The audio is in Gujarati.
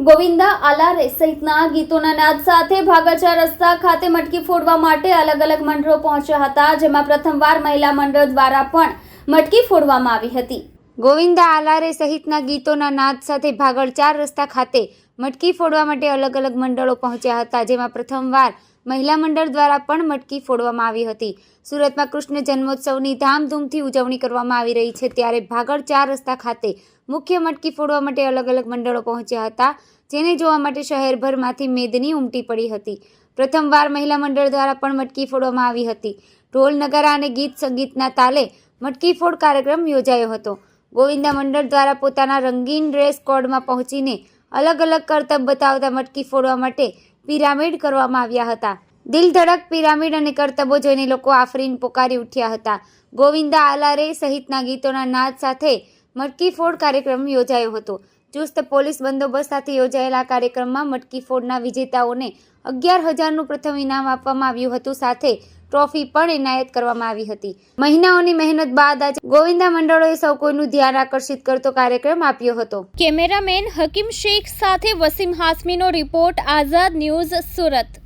ગોવિંદા આલારે સહિતના ગીતોના નાદ સાથે ભાગલચા રસ્તા ખાતે મટકી ફોડવા માટે અલગ અલગ મંડળો પહોંચ્યા હતા, જેમાં પ્રથમવાર મહિલા મંડળ દ્વારા પણ મટકી ફોડવામાં આવી હતી. ગોવિંદા આલારે સહિતના ગીતોના નાદ સાથે ભાગળ ચાર રસ્તા ખાતે મટકી ફોડવા માટે અલગ અલગ મંડળો પહોંચ્યા હતા, જેમાં પ્રથમવાર મહિલા મંડળ દ્વારા પણ મટકી ફોડવામાં આવી હતી. સુરતમાં કૃષ્ણ જન્મોત્સવની ધામધૂમથી ઉજવણી કરવામાં આવી રહી છે ત્યારે ભાગળ ચાર રસ્તા ખાતે મુખ્ય મટકી ફોડવા માટે અલગ અલગ મંડળો પહોંચ્યા હતા, જેને જોવા માટે શહેરભરમાંથી મેદની ઉમટી પડી હતી. પ્રથમવાર મહિલા મંડળ દ્વારા પણ મટકી ફોડવામાં આવી હતી. ઢોલ, નગારા અને ગીત સંગીતના તાલે મટકી ફોડ કાર્યક્રમ યોજાયો હતો. ગોવિંદા મંડળ દ્વારા પોતાના રંગીન ડ્રેસ કોડમાં પહોંચીને અલગ અલગ કરતબ બતાવતા મટકી ફોડવા માટે પિરામિડ કરવામાં આવ્યા હતા. દિલ ધડક પિરામિડ અને કરતબો જોઈને લોકો આફરીન પોકારી ઉઠ્યા હતા. ગોવિંદા આલારે સહિતના ગીતોના નાદ સાથે મટકી ફોડ કાર્યક્રમ યોજાયો હતો. ચુસ્ત પોલીસ બંદોબસ્ત સાથે યોજાયેલા કાર્યક્રમમાં મટકી ફોડના વિજેતાઓને અગિયાર હજારનું પ્રથમ ઇનામ આપવામાં આવ્યું હતું. સાથે ટ્રોફી પણ એનાયત કરવામાં આવી હતી. મહિનાઓની મહેનત બાદ આજે ગોવિંદા મંડળોએ સૌ કોઈનું ધ્યાન આકર્ષિત કરતો કાર્યક્રમ આપ્યો હતો. કેમેરામેન હકીમ શેખ સાથે વસીમ હાસમીનો રિપોર્ટ, આઝાદ ન્યૂઝ સુરત.